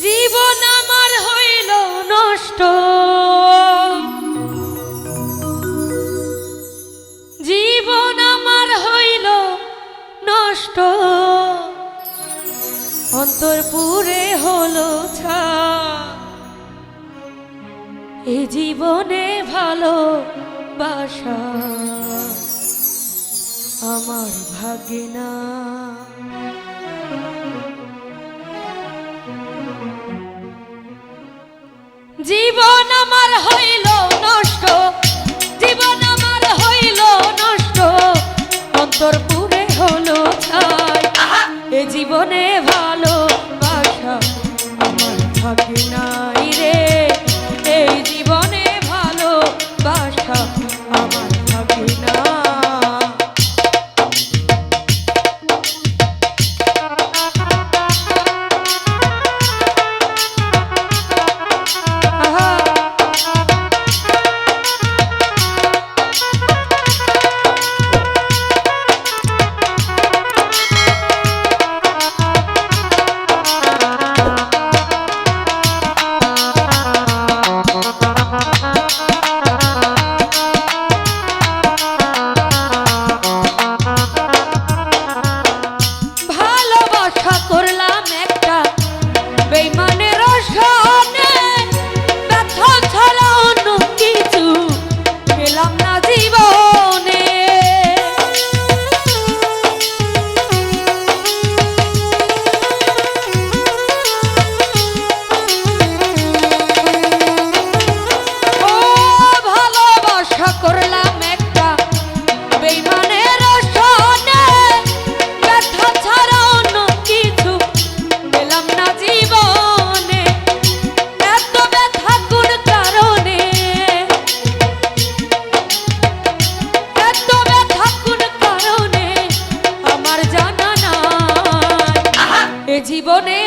জীবন আমার হইল নষ্ট। জীবন আমার হইল নষ্ট। অন্তরপুরে হলো ছা। এ জীবনে ভালো বাসা আমার ভাগ্যে না জীবন জীবনে